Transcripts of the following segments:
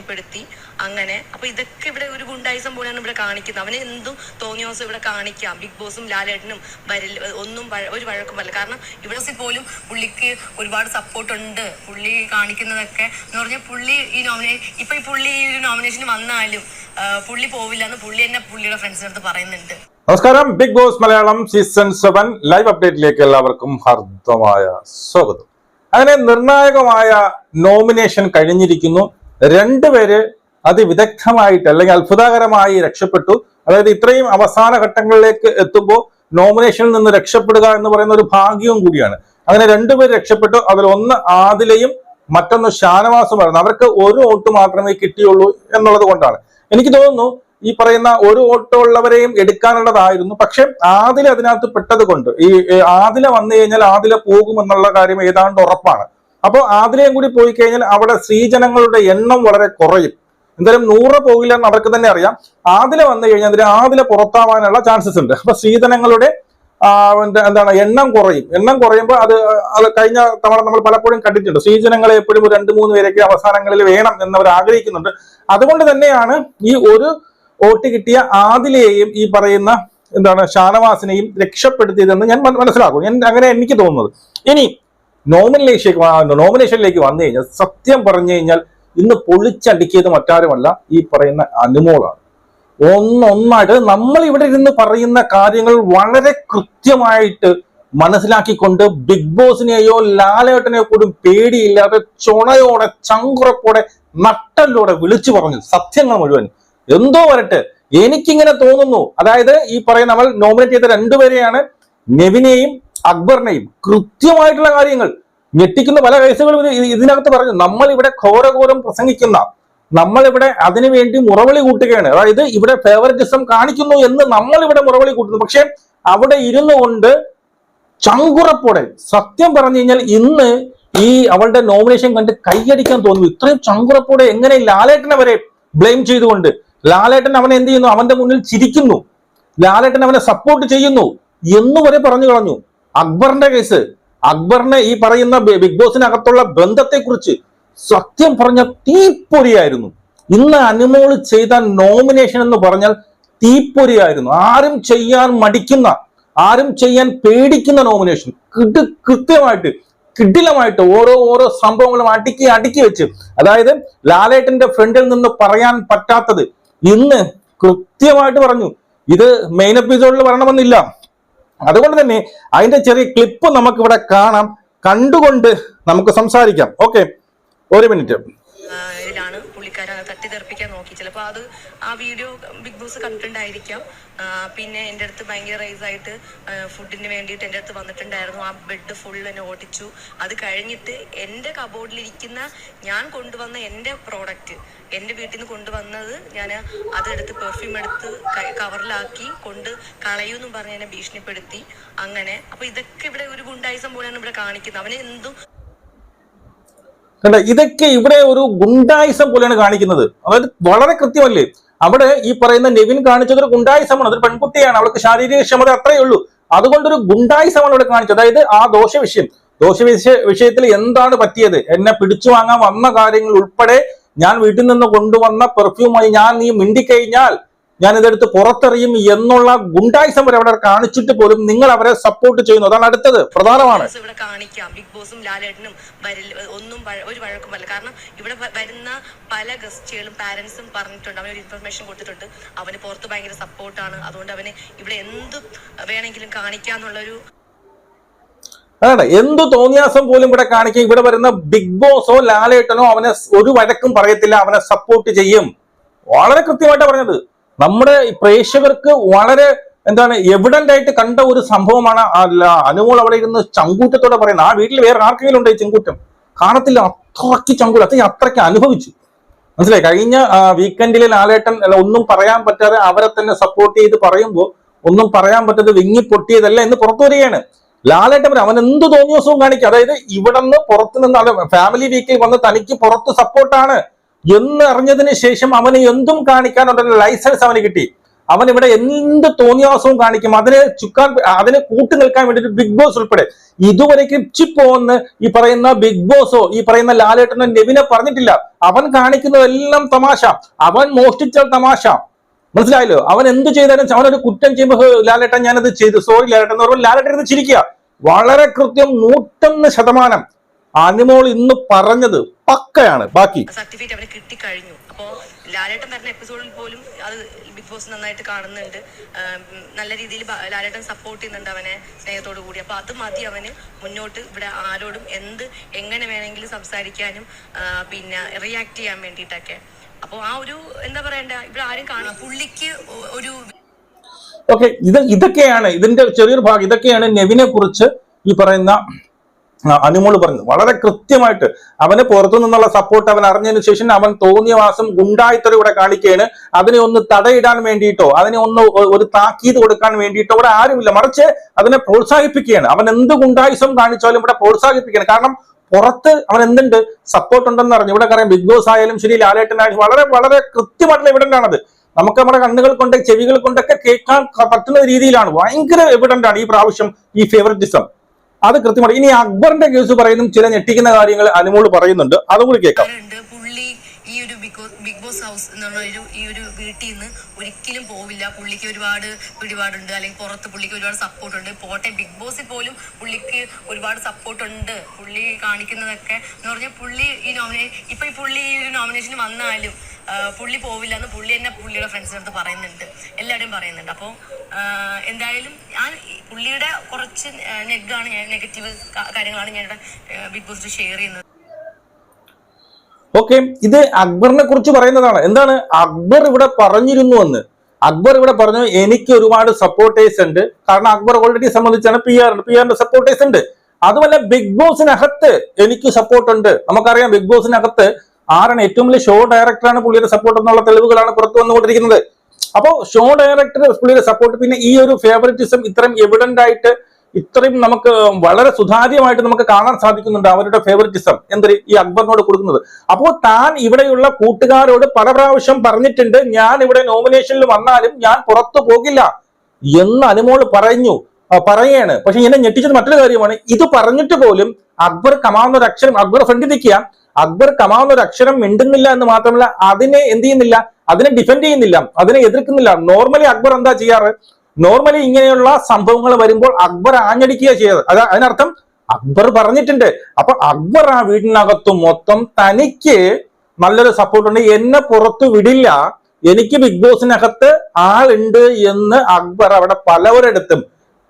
ഭീഷണിപ്പെടുത്തി അങ്ങനെ. അപ്പൊ ഇതൊക്കെ ഇവിടെ ഒരു ഗുണ്ടായിസം പോലെയാണ് ഇവിടെ കാണിക്കുന്നത്. അവനെ എന്തും തോന്നിയ ദിവസം ഇവിടെ കാണിക്കാം. ബിഗ് ബോസും ലാലേട്ടനും വരിൽ ഒന്നും ഒരു വഴക്കും പറയില്ല കാരണം ഇവിടെ പോലും പുള്ളിക്ക് ഒരുപാട് സപ്പോർട്ട് ഉണ്ട് പുള്ളി കാണിക്കുന്നതൊക്കെ എന്ന് പറഞ്ഞാൽ പുള്ളി ഈ നോമിനേ ഇപ്പൊ ഈ പുള്ളി ഈ ഒരു നോമിനേഷൻ വന്നാലും പുള്ളി പോവില്ല എന്ന് പുള്ളി തന്നെ പുള്ളിയുടെ ഫ്രണ്ട്സിനടുത്ത് പറയുന്നുണ്ട്. നമസ്കാരം. Big boss Malayalam season seven live അപ്ഡേറ്റിലേക്ക് എല്ലാവർക്കും ഹർദ്ദമായ സ്വാഗതം. അങ്ങനെ നിർണായകമായ നോമിനേഷൻ കഴിഞ്ഞിരിക്കുന്നു. രണ്ടുപേര് അതിവിദഗ്ധമായിട്ട് അല്ലെങ്കിൽ അത്ഭുതകരമായി രക്ഷപ്പെട്ടു. അതായത് ഇത്രയും അവസാന ഘട്ടങ്ങളിലേക്ക് എത്തുമ്പോൾ നോമിനേഷനിൽ നിന്ന് രക്ഷപ്പെടുക എന്ന് പറയുന്ന ഒരു ഭാഗ്യവും കൂടിയാണ്. അങ്ങനെ രണ്ടുപേര് രക്ഷപ്പെട്ടു. അതിൽ ഒന്ന് ആദിലയും മറ്റൊന്ന് ഷാനവാസുമായിരുന്നു അവർക്ക് ഒരു വോട്ട് മാത്രമേ കിട്ടിയുള്ളൂ എന്നുള്ളത് കൊണ്ടാണ്. എനിക്ക് തോന്നുന്നു ഈ പറയുന്ന ഒരു വോട്ട് ഉള്ളവരെയും എടുക്കാനുള്ളതായിരുന്നു. പക്ഷെ ആദില അതിനകത്ത് പെട്ടത് കൊണ്ട് ഈ ആദില വന്നു കഴിഞ്ഞാൽ ആദില പോകുമെന്നുള്ള കാര്യം ഏതാണ്ട് ഉറപ്പാണ്. അപ്പോൾ ആദിലയും കൂടി പോയി കഴിഞ്ഞാൽ അവിടെ സ്ത്രീജനങ്ങളുടെ എണ്ണം വളരെ കുറയും. എന്തായാലും നൂറ് പോകില്ല എന്ന് അവർക്ക് തന്നെ അറിയാം. ആദില വന്നു കഴിഞ്ഞാൽ അതിന് ആദില പുറത്താവാനുള്ള ചാൻസസ് ഉണ്ട്. അപ്പൊ സ്ത്രീജനങ്ങളുടെ എന്താണ് എണ്ണം കുറയും. എണ്ണം കുറയുമ്പോൾ അത് അത് കഴിഞ്ഞ തവണ നമ്മൾ പലപ്പോഴും കണ്ടിട്ടുണ്ട്. സ്ത്രീജനങ്ങളെ എപ്പോഴും ഒരു രണ്ട് മൂന്ന് പേരൊക്കെ അവസാനങ്ങളിൽ വേണം എന്നവർ ആഗ്രഹിക്കുന്നുണ്ട്. അതുകൊണ്ട് തന്നെയാണ് ഈ ഒരു വോട്ട് കിട്ടിയ ആദിലയെയും ഈ പറയുന്ന എന്താണ് ഷാനവാസിനെയും രക്ഷപ്പെടുത്തിയതെന്ന് ഞാൻ മന- മനസ്സിലാക്കും അങ്ങനെ എനിക്ക് തോന്നുന്നത്. ഇനി നോമിനേഷനിലേക്ക് നോമിനേഷനിലേക്ക് വന്നു കഴിഞ്ഞാൽ സത്യം പറഞ്ഞു കഴിഞ്ഞാൽ ഇന്ന് പൊളിച്ചടിക്കിയത് മറ്റാരുമല്ല ഈ പറയുന്ന അനുമോളാണ്. ഒന്നൊന്നായിട്ട് നമ്മൾ ഇവിടെ ഇരുന്ന് പറയുന്ന കാര്യങ്ങൾ വളരെ കൃത്യമായിട്ട് മനസ്സിലാക്കിക്കൊണ്ട് ബിഗ് ബോസിനെയോ ലാലേട്ടനെയോ പോലും പേടിയില്ലാതെ ചുണയോടെ ചങ്കുറപ്പോടെ നട്ടല്ലോടെ വിളിച്ചു പറഞ്ഞു സത്യങ്ങൾ മുഴുവൻ. എന്തോ വരട്ടെ എനിക്കിങ്ങനെ തോന്നുന്നു. അതായത് ഈ പറയുന്ന നമ്മൾ നോമിനേറ്റ് ചെയ്ത രണ്ടുപേരെയാണ് നെവിനെയും അക്ബറിനെയും കൃത്യമായിട്ടുള്ള കാര്യങ്ങൾ ഞെട്ടിക്കുന്ന പല കേസുകളും ഇതിനകത്ത് പറഞ്ഞു. നമ്മൾ ഇവിടെ ഘോരഘോരം പ്രസംഗിക്കുന്ന നമ്മളിവിടെ അതിനുവേണ്ടി മുറവിളി കൂട്ടുകയാണ്. അതായത് ഇവിടെ ഫേവറിറ്റിസം കാണിക്കുന്നു എന്ന് നമ്മൾ ഇവിടെ മുറവിളി കൂട്ടുന്നു. പക്ഷെ അവിടെ ഇരുന്നു കൊണ്ട് ചങ്കുറപ്പോടെ സത്യം പറഞ്ഞു കഴിഞ്ഞാൽ ഇന്ന് ഈ അവളുടെ നോമിനേഷൻ കണ്ട് കൈയടിക്കാൻ തോന്നുന്നു. ഇത്രയും ചങ്കുറപ്പോടെ എങ്ങനെ ലാലേട്ടനെ വരെ ബ്ലെയിം ചെയ്തുകൊണ്ട് ലാലേട്ടൻ അവനെ എന്ത് ചെയ്യുന്നു? അവന്റെ മുന്നിൽ ചിരിക്കുന്നു. ലാലേട്ടൻ അവനെ സപ്പോർട്ട് ചെയ്യുന്നു എന്ന് വരെ പറഞ്ഞു കളഞ്ഞു. അക്ബറിന്റെ കേസ്. അക്ബറിനെ ഈ പറയുന്ന ബിഗ് ബോസിനകത്തുള്ള ബന്ധത്തെക്കുറിച്ച് സത്യം പറഞ്ഞ തീപ്പൊരിയായിരുന്നു. ഇന്ന് അനുമോൾ ചെയ്ത നോമിനേഷൻ എന്ന് പറഞ്ഞാൽ തീപ്പൊരിയായിരുന്നു. ആരും ചെയ്യാൻ മടിക്കുന്ന ആരും ചെയ്യാൻ പേടിക്കുന്ന നോമിനേഷൻ കിട്ട് കൃത്യമായിട്ട് കിടിലമായിട്ട് ഓരോ ഓരോ സംഭവങ്ങളും അടുക്കി അടുക്കി വെച്ച്. അതായത് ലാലേട്ടന്റെ ഫ്രണ്ടിൽ നിന്ന് പറയാൻ പറ്റാത്തത്. ഇന്ന് കൃത്യമായിട്ട് പറഞ്ഞു. ഇത് മെയിൻ എപ്പിസോഡിൽ വരണമെന്നില്ല. അതുകൊണ്ട് തന്നെ അതിന്റെ ചെറിയ ക്ലിപ്പ് നമുക്ക് ഇവിടെ കാണാം. കണ്ടുകൊണ്ട് നമുക്ക് സംസാരിക്കാം. ഓക്കെ ഒരു മിനിറ്റ് ആ, ഇതിലാണ് പുള്ളിക്കാരൻ അത് തട്ടിത്തെറിപ്പിക്കാൻ നോക്കി. ചിലപ്പോൾ അത് ആ വീഡിയോ ബിഗ് ബോസ് കണ്ടിട്ടുണ്ടായിരിക്കാം. പിന്നെ എന്റെ അടുത്ത് ഭയങ്കര റൈസ് ആയിട്ട് ഫുഡിന് വേണ്ടിയിട്ട് എന്റെ അടുത്ത് വന്നിട്ടുണ്ടായിരുന്നു. ആ ബെഡ് ഫുൾ എന്നെ ഓടിച്ചു. അത് കഴിഞ്ഞിട്ട് എന്റെ കബോർഡിലിരിക്കുന്ന ഞാൻ കൊണ്ടുവന്ന എന്റെ പ്രോഡക്റ്റ് എന്റെ വീട്ടിൽ നിന്ന് കൊണ്ടുവന്നത് ഞാൻ അതെടുത്ത് പെർഫ്യൂം എടുത്ത് കവറിലാക്കി കൊണ്ട് കളയൂന്നും പറഞ്ഞ് എന്നെ ഭീഷണിപ്പെടുത്തി. അങ്ങനെ. അപ്പൊ ഇതൊക്കെ ഇവിടെ ഒരു ഗുണ്ടായിസം പോലെയാണ് ഇവിടെ കാണിക്കുന്നത്. അവനെ എന്തും കണ്ട? ഇതൊക്കെ ഇവിടെ ഒരു ഗുണ്ടായിസം പോലെയാണ് കാണിക്കുന്നത്. അതായത് വളരെ കൃത്യമല്ലേ? അവിടെ ഈ പറയുന്ന നെവിൻ കാണിച്ചത് ഒരു ഗുണ്ടായിസമാണ്. അതൊരു പെൺകുട്ടിയാണ്. അവൾക്ക് ശാരീരിക ക്ഷമത അത്രയേ ഉള്ളൂ. അതുകൊണ്ടൊരു ഗുണ്ടായിസമാണ് ഇവിടെ കാണിച്ചത്. അതായത് ആ ദോഷ വിഷയം ദോഷ വിഷയ വിഷയത്തിൽ എന്താണ് പറ്റിയത്? എന്നെ പിടിച്ചു വാങ്ങാൻ വന്ന കാര്യങ്ങൾ ഉൾപ്പെടെ ഞാൻ വീട്ടിൽ നിന്ന് കൊണ്ടുവന്ന പെർഫ്യൂമായി ഞാൻ നീ മിണ്ടിക്കഴിഞ്ഞാൽ ഞാൻ ഇതെടുത്ത് പുറത്തെറിയും എന്നുള്ള ഗുണ്ടായിസം വരെ അവിടെ കാണിച്ചിട്ട് പോലും നിങ്ങൾ അവരെ സപ്പോർട്ട് ചെയ്യുന്നു. അതാണ് അടുത്തത്. പ്രധാനമാണ്. ഇവിടെ കാണിക്കാം. ബിഗ് ബോസും ലാലേട്ടനും ഒന്നും ഒരു വഴക്കുമല്ല കാരണം ഇവിടെ വരുന്ന പല ഗസ്റ്റുകളും പാരന്റ്സും പറഞ്ഞിട്ടുണ്ട്. അവനൊരു ഇൻഫർമേഷൻ കൊടുത്തിട്ടുണ്ട്. അവന് പുറത്ത് ഭയങ്കര സപ്പോർട്ടാണ് അതുകൊണ്ട് അവന് ഇവിടെ എന്ത് വേണമെങ്കിലും കാണിക്കാന്നുള്ളൊരു അതാണ് എന്തു തോന്നിയാസം പോലും ഇവിടെ കാണിക്കും. ഇവിടെ വരുന്ന ബിഗ് ബോസോ ലാലേട്ടനോ അവനെ ഒരു വഴക്കും പറയത്തില്ല. അവനെ സപ്പോർട്ട് ചെയ്യും. വളരെ കൃത്യമായിട്ട് പറഞ്ഞത്. നമ്മുടെ പ്രേക്ഷകർക്ക് വളരെ എന്താണ് എവിഡന്റ് ആയിട്ട് കണ്ട ഒരു സംഭവമാണ് അല്ല അനുമോൾ അവിടെ ഇരുന്ന് ചങ്കൂറ്റത്തോടെ പറയുന്നത്. ആ വീട്ടിൽ വേറെ ആർക്കെങ്കിലും ഉണ്ട് ചങ്കൂറ്റം? കാണത്തില്ല അത്രയ്ക്ക് ചങ്കൂറ്റം അത്രയും അത്രയ്ക്ക് അനുഭവിച്ചു. മനസ്സിലായി? കഴിഞ്ഞ വീക്കെൻഡിൽ ലാലേട്ടൻ അല്ല, ഒന്നും പറയാൻ പറ്റാതെ അവരെ തന്നെ സപ്പോർട്ട് ചെയ്ത് പറയുമ്പോൾ ഒന്നും പറയാൻ പറ്റാതെ വിങ്ങി പൊട്ടിയതല്ല എന്ന് പുറത്തു വരികയാണ്. ലാലേട്ടൻ അവൻ എന്ത് തോന്നിയ ദിവസവും കാണിക്കും. അതായത് ഇവിടെ നിന്ന് പുറത്ത് നിന്ന് ഫാമിലി വീക്കിൽ വന്ന് തനിക്ക് പുറത്ത് സപ്പോർട്ടാണ് എന്ന് അറിഞ്ഞതിന് ശേഷം അവന് എന്തും കാണിക്കാനുള്ള ലൈസൻസ് അവന് കിട്ടി. അവൻ ഇവിടെ എന്ത് തോന്നിയാസവും കാണിക്കും. അതിനെ ചുക്കാൻ അതിനെ കൂട്ടു നിൽക്കാൻ വേണ്ടിയിട്ട് ബിഗ് ബോസ് ഉൾപ്പെടെ. ഇതുവരേക്കും ചിപ്പോന്ന് ഈ പറയുന്ന ബിഗ് ബോസോ ഈ പറയുന്ന ലാലേട്ടനോ നെവിനെ പറഞ്ഞിട്ടില്ല. അവൻ കാണിക്കുന്നതെല്ലാം തമാശ. അവൻ മോഷ്ടിച്ച തമാശ. മനസ്സിലായല്ലോ? അവൻ എന്ത് ചെയ്താലും അവനൊരു കുറ്റം ചെയ്യുമ്പോൾ "ഹേ, ലാലേട്ടൻ ഞാനത് ചെയ്തു. സോറി ലാലേട്ടൻ എന്ന് പറയുമ്പോൾ ലാലേട്ടൻ ഇത് ചിരിക്കുക. വളരെ കൃത്യം നൂറ്റൊന്ന് ശതമാനം അനിമോൾ ഇന്ന് പറഞ്ഞത് പക്കയാണ്. ബാക്കി. സർട്ടിഫിക്കറ്റ് അവന് കിട്ടിക്കഴിഞ്ഞു. അപ്പോ ലാലേട്ടൻ വരുന്ന എപ്പിസോഡിൽ പോലും അത് ബിഗ് ബോസ് നന്നായിട്ട് കാണുന്നുണ്ട്. നല്ല രീതിയിൽ ലാലേട്ടൻ സപ്പോർട്ട് ചെയ്യുന്നുണ്ട് അവനെ സ്നേഹത്തോടു കൂടി. അപ്പോൾ അത് മതി അവന് മുന്നോട്ട് ഇവിടെ ആരോടും എന്ത് എങ്ങനെ വേണമെങ്കിലും സംസാരിക്കാനും പിന്നെ റിയാക്ട് ചെയ്യാൻ വേണ്ടിയിട്ടൊക്കെ. അപ്പോൾ ആ ഒരു എന്താ പറയണ്ട ഇവിടെ ആരും കാണാം പുള്ളിക്ക് ഒരു ഓക്കെ ഇത് ഇതൊക്കെയാണ് ഇതിന്റെ ചെറിയൊരു ഭാഗം. ഇതൊക്കെയാണ് നെവിനെ കുറിച്ച് ഈ പറയുന്ന അനുമോൾ പറഞ്ഞു. വളരെ കൃത്യമായിട്ട് അവന് പുറത്തു നിന്നുള്ള സപ്പോർട്ട് അവൻ അറിഞ്ഞതിന് ശേഷം അവൻ തോന്നിയ മാസം ഗുണ്ടായിത്തറ ഇവിടെ കാണിക്കുകയാണ്. അതിനെ ഒന്ന് തടയിടാൻ വേണ്ടിയിട്ടോ അതിനെ ഒന്ന് ഒരു താക്കീത് കൊടുക്കാൻ വേണ്ടിയിട്ടോ ഇവിടെ ആരുമില്ല. മറിച്ച് അതിനെ പ്രോത്സാഹിപ്പിക്കുകയാണ്. അവൻ എന്ത് ഗുണ്ടായുസം കാണിച്ചാലും ഇവിടെ പ്രോത്സാഹിപ്പിക്കുകയാണ്. കാരണം പുറത്ത് അവൻ എന്തുണ്ട്? സപ്പോർട്ട് ഉണ്ടെന്ന് അറിഞ്ഞു. ഇവിടെ കാരണം ബിഗ് ബോസ് ആയാലും ശരി ലാലേട്ടനായാലും വളരെ വളരെ കൃത്യമായിട്ടുള്ള എവിഡന്റ് ആണത്. നമുക്ക് നമ്മുടെ കണ്ണുകൾ കൊണ്ട് ചെവികൾ കൊണ്ടൊക്കെ കേൾക്കാൻ പറ്റുന്ന രീതിയിലാണ്. ഭയങ്കര എവിഡന്റ് ആണ് ഈ പ്രാവശ്യം ഈ ഫേവററ്റിസം അത് കൃത്യമായിട്ട് ഇനി അക്ബറിന്റെ കേസ് പറയുന്നതും ചില ഞെട്ടിക്കുന്ന കാര്യങ്ങൾ അനുമോൾ പറയുന്നുണ്ട്. അതും കൂടി കേൾക്കാം. ബിഗ് ഹൗസ് എന്നുള്ള ഒരു ഈ ഒരു വീട്ടിൽ നിന്ന് ഒരിക്കലും പോവില്ല. പുള്ളിക്ക് ഒരുപാട് പിടിപാടുണ്ട്. അല്ലെങ്കിൽ പുറത്ത് പുള്ളിക്ക് ഒരുപാട് സപ്പോർട്ട് ഉണ്ട്. പോട്ടെ ബിഗ് ബോസിൽ പോലും പുള്ളിക്ക് ഒരുപാട് സപ്പോർട്ട് ഉണ്ട്. പുള്ളി കാണിക്കുന്നതൊക്കെ എന്ന് പറഞ്ഞാൽ പുള്ളി ഈ നോമിനേ ഇപ്പൊ ഈ പുള്ളി ഈ ഒരു നോമിനേഷൻ വന്നാലും പുള്ളി പോവില്ല എന്ന് പുള്ളി തന്നെ പുള്ളിയുടെ ഫ്രണ്ട്സിനടുത്ത് പറയുന്നുണ്ട്. എല്ലാവരും പറയുന്നുണ്ട്. അപ്പോൾ എന്തായാലും ഞാൻ പുള്ളിയുടെ കുറച്ച് നെഗാണ് ഞാൻ നെഗറ്റീവ് കാര്യങ്ങളാണ് ഞാൻ ബിഗ് ബോസിൽ ഷെയർ ചെയ്യുന്നത്. ഓക്കെ ഇത് അക്ബറിനെ കുറിച്ച് പറയുന്നതാണ്. എന്താണ്? അക്ബർ ഇവിടെ പറഞ്ഞിരുന്നു എന്ന് അക്ബർ ഇവിടെ പറഞ്ഞു എനിക്ക് ഒരുപാട് സപ്പോർട്ടേഴ്സ് ഉണ്ട്. കാരണം അക്ബർ ഓൾറെഡി സംബന്ധിച്ചാണ് പി ആർ പി ആറിന്റെ സപ്പോർട്ടേഴ്സ് ഉണ്ട്. അതുമല്ല ബിഗ് ബോസിനകത്ത് എനിക്ക് സപ്പോർട്ട് ഉണ്ട്. നമുക്കറിയാം ബിഗ് ബോസിനകത്ത് ആരാണ് ഏറ്റവും വലിയ ഷോ ഡയറക്ടറാണ് പുള്ളിയുടെ സപ്പോർട്ട് എന്നുള്ള തെളിവുകളാണ് പുറത്തു വന്നുകൊണ്ടിരിക്കുന്നത്. അപ്പോ ഷോ ഡയറക്ടർ പുള്ളിയുടെ സപ്പോർട്ട് പിന്നെ ഈ ഒരു ഫേവറിറ്റിസം ഇത്രയും എവിഡന്റ് ആയിട്ട് ഇത്രയും നമുക്ക് വളരെ സുതാര്യമായിട്ട് നമുക്ക് കാണാൻ സാധിക്കുന്നുണ്ട് അവരുടെ ഫേവറിറ്റിസം എന്തൊരു? ഈ അക്ബറിനോട് കൊടുക്കുന്നത്. അപ്പോൾ താൻ ഇവിടെയുള്ള കൂട്ടുകാരോട് പല പ്രാവശ്യം പറഞ്ഞിട്ടുണ്ട് ഞാൻ ഇവിടെ നോമിനേഷനിൽ വന്നാലും ഞാൻ പുറത്തു പോകില്ല എന്ന് അനുമോൾ പറഞ്ഞു. പറയാണ് പക്ഷെ ഇങ്ങനെ ഞെട്ടിച്ചത് മറ്റൊരു കാര്യമാണ്. ഇത് പറഞ്ഞിട്ട് പോലും അക്ബർ കമാവുന്ന ഒരു അക്ഷരം അക്ബർ ഫ്രണ്ടിൽ നിൽക്കുക അക്ബർ കമാവുന്ന ഒരു അക്ഷരം മിണ്ടുന്നില്ല എന്ന് മാത്രമല്ല അതിനെ എന്ത് ചെയ്യുന്നില്ല അതിനെ ഡിഫെൻഡ് ചെയ്യുന്നില്ല അതിനെ എതിർക്കുന്നില്ല. നോർമലി അക്ബർ എന്താ ചെയ്യാറ്? നോർമലി ഇങ്ങനെയുള്ള സംഭവങ്ങൾ വരുമ്പോൾ അക്ബർ ആഞ്ഞടിക്കുക ചെയ്തത്. അത് അതിനർത്ഥം അക്ബർ പറഞ്ഞിട്ടുണ്ട്. അപ്പൊ അക്ബർ ആ വീടിനകത്ത് മൊത്തം തനിക്ക് നല്ലൊരു സപ്പോർട്ട് ഉണ്ട്. എന്നെ പുറത്തു വിടില്ല. എനിക്ക് ബിഗ് ബോസിനകത്ത് ആളുണ്ട് എന്ന് അക്ബർ അവിടെ പലവരെടുത്തും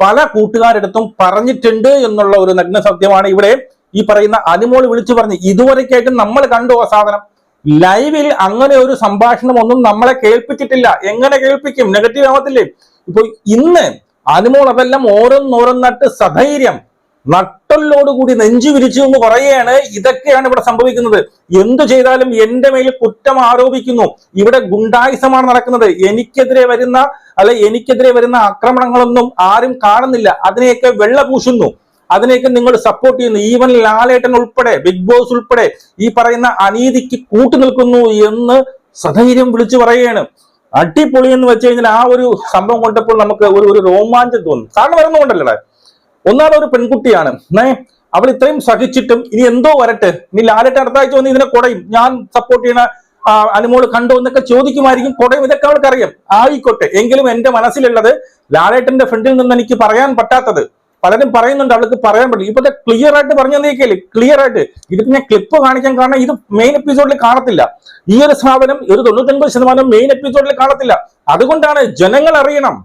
പല കൂട്ടുകാരെടുത്തും പറഞ്ഞിട്ടുണ്ട് എന്നുള്ള ഒരു നഗ്ന സത്യമാണ് ഇവിടെ ഈ പറയുന്ന അനുമോൾ വിളിച്ചു പറഞ്ഞ്. ഇതുവരെക്കായിട്ടും നമ്മൾ കണ്ടു ആ സാധനം. ലൈവിൽ അങ്ങനെ ഒരു സംഭാഷണം ഒന്നും നമ്മളെ കേൾപ്പിച്ചിട്ടില്ല. എങ്ങനെ കേൾപ്പിക്കും? നെഗറ്റീവ് ആവത്തില്ലേ? ഇപ്പൊ ഇന്ന് അനുമോൾ അതെല്ലാം ഓരോന്നോരോന്നായിട്ട് സധൈര്യം കൂടി നെഞ്ചു വിരിച്ചു എന്ന് പറയുകയാണ്. ഇതൊക്കെയാണ് ഇവിടെ സംഭവിക്കുന്നത്. എന്തു ചെയ്താലും എന്റെ മേൽ കുറ്റം ആരോപിക്കുന്നു. ഇവിടെ ഗുണ്ടായുസമാണ് നടക്കുന്നത്. എനിക്കെതിരെ വരുന്ന അല്ലെ എനിക്കെതിരെ വരുന്ന ആക്രമണങ്ങളൊന്നും ആരും കാണുന്നില്ല. അതിനെയൊക്കെ വെള്ള പൂശുന്നു അതിനെയൊക്കെ നിങ്ങൾ സപ്പോർട്ട് ചെയ്യുന്നു. ഈവൻ ലാലേട്ടൻ ഉൾപ്പെടെ ബിഗ് ബോസ് ഉൾപ്പെടെ ഈ പറയുന്ന അനീതിക്ക് കൂട്ടുനിൽക്കുന്നു എന്ന് സധൈര്യം വിളിച്ചു പറയുകയാണ്. അടിപൊളി എന്ന് വെച്ച് കഴിഞ്ഞാൽ ആ ഒരു സംഭവം കൊണ്ടപ്പോൾ നമുക്ക് ഒരു ഒരു രോമാഞ്ചം തോന്നും കാരണം വരുന്നുകൊണ്ടല്ലേ ഒന്നാമതൊരു പെൺകുട്ടിയാണ്. ഏ അവൾ ഇത്രയും സഹിച്ചിട്ടും ഇനി എന്തോ വരട്ടെ? ഇനി ലാലേട്ടൻ അടുത്ത ആഴ്ച വന്ന് ഇതിനെ കുടയും. ഞാൻ സപ്പോർട്ട് ചെയ്യണ അനുമോൾ കണ്ടോ എന്നൊക്കെ ചോദിക്കുമായിരിക്കും. കുടയും ഇതൊക്കെ അവൾക്ക് അറിയാം ആയിക്കോട്ടെ. എങ്കിലും എന്റെ മനസ്സിലുള്ളത് ലാലേട്ടന്റെ ഫ്രണ്ടിൽ നിന്ന് എനിക്ക് പറയാൻ പറ്റാത്തത് പലരും പറയുന്നുണ്ട് അവൾക്ക് പറയാൻ പറ്റില്ല. ഇപ്പൊ ക്ലിയർ ആയിട്ട് പറഞ്ഞു തന്നേക്കല്ലേ ക്ലിയർ ആയിട്ട്. ഇതിപ്പോ ഞാൻ ക്ലിപ്പ് കാണിക്കാൻ കാരണം ഇത് മെയിൻ എപ്പിസോഡിൽ കാണത്തില്ല. ഈ ഒരു സ്ഥാപനം ഒരു തൊണ്ണൂറ്റൊൻപത് ശതമാനം മെയിൻ എപ്പിസോഡിൽ കാണത്തില്ല. അതുകൊണ്ടാണ് ജനങ്ങൾ അറിയണം.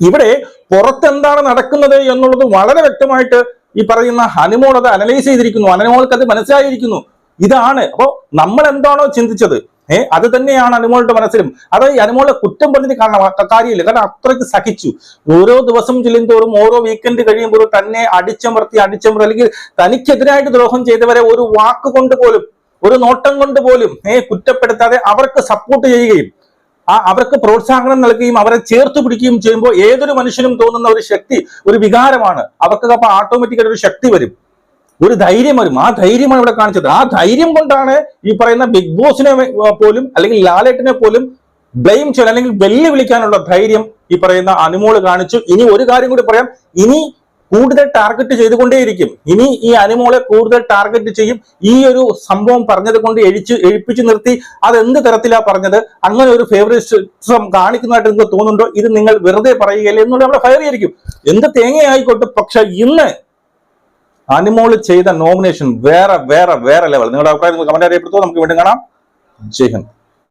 ഇവിടെ പുറത്ത് എന്താണ് നടക്കുന്നത് എന്നുള്ളത് വളരെ വ്യക്തമായിട്ട് ഈ പറയുന്ന ഹനുമോൾ അത് അനലൈസ് ചെയ്തിരിക്കുന്നു. ഹനുമോൾക്ക് അത് മനസ്സിലായിരിക്കുന്നു. ഇതാണ്. അപ്പോൾ നമ്മൾ എന്താണോ ചിന്തിച്ചത്? ഏ? അത് തന്നെയാണ് അനുമോളുടെ മനസ്സിലും. അത് അനുമോളെ കുറ്റം പറഞ്ഞിട്ട് കാരണം കാര്യമില്ല. കാരണം അത്രയ്ക്ക് സഹിച്ചു. ഓരോ ദിവസം ചെല്ലുന്തോറും ഓരോ വീക്കെൻഡ് കഴിയുമ്പോൾ തന്നെ അടിച്ചമർത്തി അടിച്ചമർത്തി അല്ലെങ്കിൽ തനിക്കെതിരായിട്ട് ദ്രോഹം ചെയ്തവരെ ഒരു വാക്ക് കൊണ്ട് പോലും ഒരു നോട്ടം കൊണ്ട് പോലും ഏഹ് കുറ്റപ്പെടുത്താതെ അവർക്ക് സപ്പോർട്ട് ചെയ്യുകയും ആ അവർക്ക് പ്രോത്സാഹനം നൽകുകയും അവരെ ചേർത്ത് പിടിക്കുകയും ചെയ്യുമ്പോൾ ഏതൊരു മനുഷ്യനും തോന്നുന്ന ഒരു ശക്തി ഒരു വികാരമാണ്. അവർക്ക് അപ്പൊ ഓട്ടോമാറ്റിക്കായിട്ട് ഒരു ശക്തി വരും. ഒരു ധൈര്യം വരും ആ ധൈര്യമാണ് ഇവിടെ കാണിച്ചത്. ആ ധൈര്യം കൊണ്ടാണ് ഈ പറയുന്ന ബിഗ് ബോസിനെ പോലും അല്ലെങ്കിൽ ലാലേട്ടിനെ പോലും ബ്ലെയിം ചെയ്യാൻ അല്ലെങ്കിൽ വെല്ലുവിളിക്കാനുള്ള ധൈര്യം ഈ പറയുന്ന അനുമോൾ കാണിച്ചു. ഇനി ഒരു കാര്യം കൂടി പറയാം. ഇനി കൂടുതൽ ടാർഗറ്റ് ചെയ്തുകൊണ്ടേയിരിക്കും. ഇനി ഈ അനുമോളെ കൂടുതൽ ടാർഗറ്റ് ചെയ്യും. ഈ ഒരു സംഭവം പറഞ്ഞത് കൊണ്ട് എഴിച്ച് എഴിപ്പിച്ചു നിർത്തി. അത് എന്ത് തരത്തിലാ പറഞ്ഞത്? അങ്ങനെ ഒരു ഫേവറിസം കാണിക്കുന്നതായിട്ട് നിങ്ങൾക്ക് തോന്നുന്നുണ്ടോ? ഇത് നിങ്ങൾ വെറുതെ പറയുകയല്ലേ എന്നുള്ള അവിടെ ഫയർ ചെയ്തിരിക്കും. എന്ത് തേങ്ങയായിക്കോട്ടെ. പക്ഷെ ഇന്ന് അനുമോൾ ചെയ്ത നോമിനേഷൻ വേറെ വേറെ വേറെ ലെവൽ. നിങ്ങളുടെ അഭിപ്രായം കമന്റ് അറിയപ്പെടുത്തുമോ നമുക്ക് വീണ്ടും കാണാം. ജയ് ഹിന്ദ്.